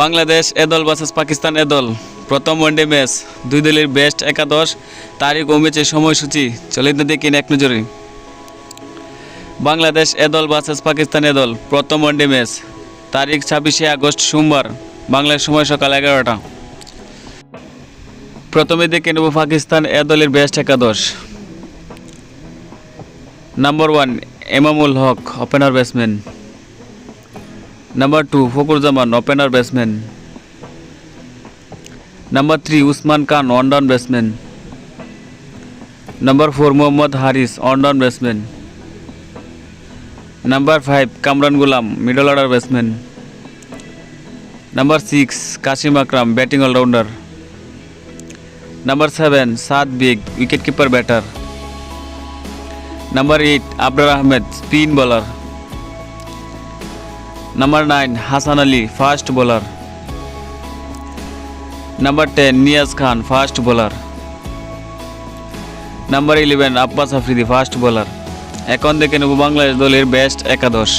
বাংলাদেশ এ দল ভার্সেস পাকিস্তান এ দল। প্রথম ওয়ানডে ম্যাচ দুই দলের বেস্ট একাদশ, তারিখ ও ম্যাচের সময়সূচি চলিত দেখি এক নজরে। বাংলাদেশ এ দল ভার্সেস পাকিস্তান এ দল, প্রথম ওয়ানডে ম্যাচ তারিখ ছাব্বিশে আগস্ট সোমবার, বাংলার সময় সকাল এগারোটা। প্রথমে দেখে নেব পাকিস্তান এ দলের বেস্ট একাদশ। Number one Imamul Haq opener batsman number two Fakhruzzaman opener batsman number three Usman Khan on down batsman number four Mohammad Haris on down batsman number five Kamran Ghulam middle order batsman number six Qasim Akram batting allrounder number seven Saad Baig wicket keeper batter number eight Abrar Ahmed spin bowler number nine Hasan Ali fast bowler number ten Niaz Khan fast bowler number eleven Abbas Afridi fast bowler এখন দেখে নেব বাংলাদেশ দলের best একাদশ।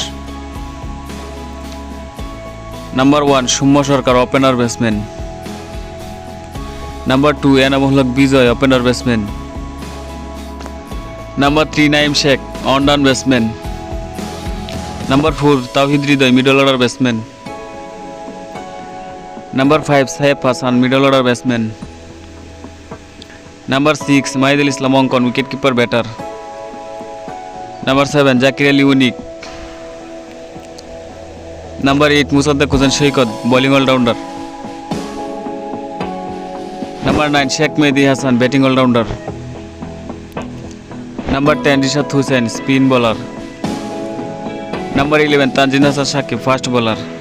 Number one Soumya Sarkar opener batsman number two Enamul Haque Bijoy opener batsman number three Naim Sheikh on down batsman number four Towhid Hridoy middle order batsman number five Saheb Hasan middle order batsman number six Mahidul Islam Ankon wicket keeper batter number seven Jaker Ali Anik number eight Mosaddek Hossain Saikat bowling allrounder number nine Sheikh Mehedi Hasan batting allrounder number ten Rishad Hossain spin bowler number eleven Tanzim Hasan Sakib fast bowler